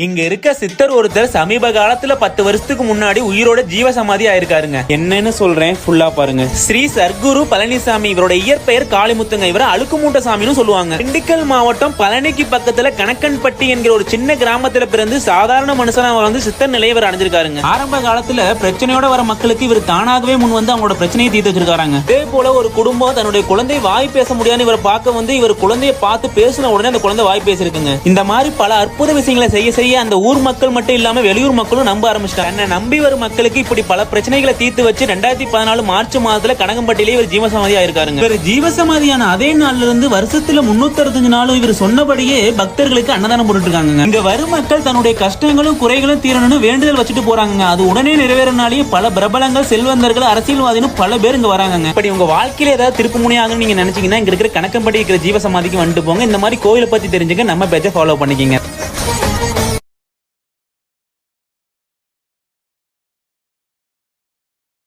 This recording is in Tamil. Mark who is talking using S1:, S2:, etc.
S1: இங்க இருக்க சித்தர் ஒருத்தர் சமீப காலத்துல பத்து வருஷத்துக்கு முன்னாடி உயிரோட ஜீவ சமாதி ஆயிருக்காருங்க. என்னன்னு சொல்றேன் ஃபுல்லா பாருங்க. ஸ்ரீ சர்க்குரு பழனிசாமி இவரோட இயற்பெயர் காளிமுத்துங்க இவரை அழுக்குமூட்ட சாமின்னு சொல்லுவாங்க. திண்டுக்கல் மாவட்டம் பழனிக்கு பக்கத்துல கணக்கன்பட்டி என்கிற ஒரு சின்ன கிராமத்துல பிறந்து சாதாரண மனுஷனா வந்து சித்தர் நிலையை இவர் அடைஞ்சிருக்காருங்க. ஆரம்ப காலத்துல பிரச்சனையோட வர மக்களுக்கு இவர் தானாகவே முன் வந்து அவங்களோட பிரச்சனையை தீர்த்து வச்சிருக்காங்க இதே போல ஒரு குடும்பம் தன்னுடைய குழந்தை வாய் பேச முடியாதுன்னு இவரை பார்க்க வந்து இவர் குழந்தையை பார்த்து பேசின உடனே அந்த குழந்தை வாய் பேசிருக்குங்க இந்த மாதிரி பல அற்புத விஷயங்களை செய்ய செய்ய அந்த ஊர் மக்கள் மட்டும் இல்லாம வெளியூர் மக்களும் நம்ப ஆரம்பிச்சிட்டாங்க. என்ன நம்பி வரும் மக்களுக்கு இப்படி பல பிரச்சனைகளை தீர்த்து வச்சு ரெண்டாயிரத்தி பதினாலு மார்ச் மாதத்துல கனகம்பட்டியிலே இவர் ஜீவசமாதி ஆயிருக்காருங்க இவர் ஜீவசமாதியான அதே நாள்ல இருந்து வருஷத்துல முன்னூத்தி அறுபத்தஞ்சு நாளும் இவர் சொன்னபடியே பக்தர்களுக்கு அன்னதானம் போட்டுட்டு இருக்காங்க இங்க வரும் மக்கள் தன்னுடைய கஷ்டங்களும் குறைகளும் தீரணும்னு வேண்டுதல் வச்சுட்டு போறாங்க அது உடனே நிறைவேறினாலேயே பல பிரபலங்கள் செல்வந்தர்கள் அரசியல்வாதின்னு பல பேர் இங்க வராங்க இப்படி உங்க வாழ்க்கையில ஏதாவது திருப்பு முனையாகணும்னு நீங்க நினைச்சீங்கன்னா இங்க இருக்கிற கணக்கம்பட்டி இருக்கிற ஜீவசமாதிக்கு வந்துட்டு போங்க. இந்த மாதிரி கோயிலை பத்தி தெரிஞ்சுக்க நம்ம பேஜை ஃபாலோ பண்ணிக்கிங்க.